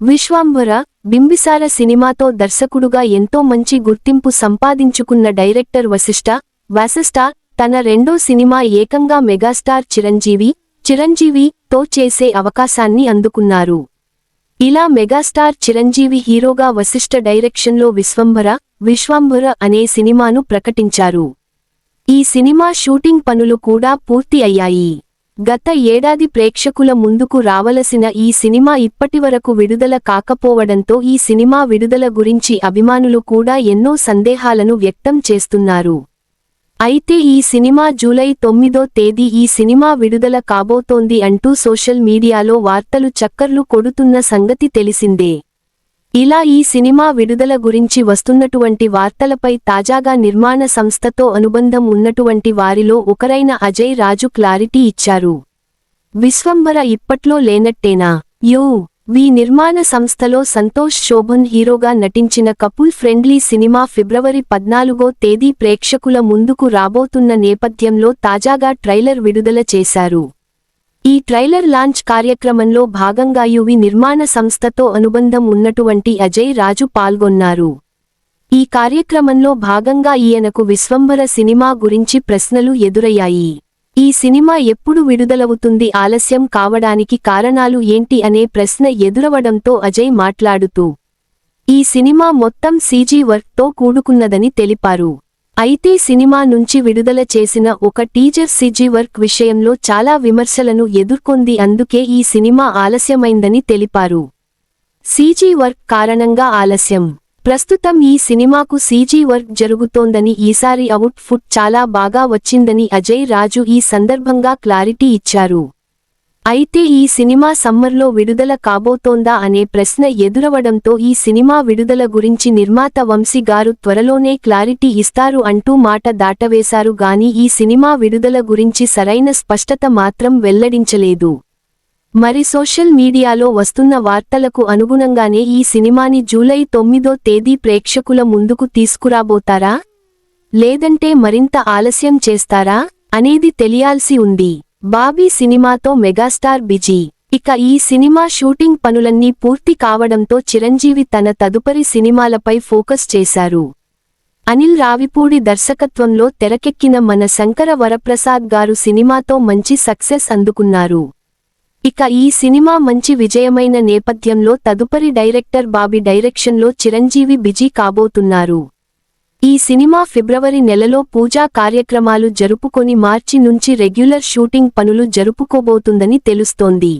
విశ్వాంబర బింబిసార సినిమాతో దర్శకుడుగా ఎంతో మంచి గుర్తింపు సంపాదించుకున్న డైరెక్టర్ వశిష్ట వాసిష్ఠ తన రెండో సినిమా ఏకంగా మెగాస్టార్ చిరంజీవి చిరంజీవి తో చేసే అవకాశాన్ని అందుకున్నారు. ఇలా మెగాస్టార్ చిరంజీవి హీరోగా వశిష్ట డైరెక్షన్లో విశ్వంభర విశ్వాంబర అనే సినిమాను ప్రకటించారు. ఈ సినిమా షూటింగ్ పనులు కూడా పూర్తి అయ్యాయి. గత ఏడాది ప్రేక్షకుల ముందుకు రావలసిన ఈ సినిమా ఇప్పటివరకు విడుదల కాకపోవడంతో ఈ సినిమా విడుదల గురించి అభిమానులు కూడా ఎన్నో సందేహాలను వ్యక్తం చేస్తున్నారు. అయితే ఈ సినిమా జూలై తొమ్మిదో తేదీ ఈ సినిమా విడుదల కాబోతోంది అంటూ సోషల్ మీడియాలో వార్తలు చక్కర్లు కొడుతున్న సంగతి తెలిసిందే. ఇలా ఈ సినిమా విడుదల గురించి వస్తున్నటువంటి వార్తలపై తాజాగా నిర్మాణ సంస్థతో అనుబంధం ఉన్నటువంటి వారిలో ఒకరైన అజయ్ రాజు క్లారిటీ ఇచ్చారు. విశ్వంబర ఇప్పట్లో లేనట్టేనా? యో! వి నిర్మాణ సంస్థలో సంతోష్ శోభన్ హీరోగా నటించిన కపుల్ ఫ్రెండ్లీ సినిమా ఫిబ్రవరి పద్నాలుగో తేదీ ప్రేక్షకుల ముందుకు రాబోతున్న నేపథ్యంలో తాజాగా ట్రైలర్ విడుదల చేశారు. ఈ ట్రైలర్ లాంచ్ కార్యక్రమంలో భాగంగా యువి నిర్మాణ సంస్థతో అనుబంధం ఉన్నటువంటి అజయ్ రాజు పాల్గొన్నారు. ఈ కార్యక్రమంలో భాగంగా ఈయనకు విశ్వంభర సినిమా గురించి ప్రశ్నలు ఎదురయ్యాయి. ఈ సినిమా ఎప్పుడు విడుదలవుతుంది ఆలస్యం కావడానికి కారణాలు ఏంటి అనే ప్రశ్న ఎదురవడంతో అజయ్ మాట్లాడుతూ ఈ సినిమా మొత్తం సీజీ వర్క్తో కూడుకున్నదని తెలిపారు. అయితే సినిమా నుంచి విడుదల చేసిన ఒక టీజర్ సీజీ వర్క్ విషయంలో చాలా విమర్శలను ఎదుర్కొంది. అందుకే ఈ సినిమా ఆలస్యమైందని తెలిపారు. సీజీ వర్క్ కారణంగా ఆలస్యం. ప్రస్తుతం ఈ సినిమాకు సీజీ వర్క్ జరుగుతోందని ఈసారి అవుట్ ఫుట్ చాలా బాగా వచ్చిందని అజయ్ రాజు ఈ సందర్భంగా క్లారిటీ ఇచ్చారు. అయితే ఈ సినిమా సమ్మర్లో విడుదల కాబోతోందా అనే ప్రశ్న ఎదురవడంతో ఈ సినిమా విడుదల గురించి నిర్మాత వంశీ గారు త్వరలోనే క్లారిటీ ఇస్తారు అంటూ మాట దాటవేశారు గాని ఈ సినిమా విడుదల గురించి సరైన స్పష్టత మాత్రం వెల్లడించలేదు. మరి సోషల్ మీడియాలో వస్తున్న వార్తలకు అనుగుణంగానే ఈ సినిమాని జూలై తొమ్మిదో తేదీ ప్రేక్షకుల ముందుకు తీసుకురాబోతారా? లేదంటే మరింత ఆలస్యం చేస్తారా? అనేది తెలియాల్సి ఉంది. బాబీ సినిమాతో మెగాస్టార్ బిజీ. ఇక ఈ సినిమా షూటింగ్ పనులన్నీ పూర్తి కావడంతో చిరంజీవి తన తదుపరి సినిమాలపై ఫోకస్ చేశారు. అనిల్ రావిపూడి దర్శకత్వంలో తెరకెక్కిన మన శంకర వరప్రసాద్ గారు సినిమాతో మంచి సక్సెస్ అందుకున్నారు. ఇక ఈ సినిమా మంచి విజయమైన నేపథ్యంలో తదుపరి డైరెక్టర్ బాబీ డైరెక్షన్లో చిరంజీవి బిజీ కాబోతున్నారు. ఈ సినిమా ఫిబ్రవరి నెలలో పూజా కార్యక్రమాలు జరుపుకొని మార్చి నుంచి రెగ్యులర్ షూటింగ్ పనులు జరుపుకోబోతుందని తెలుస్తోంది.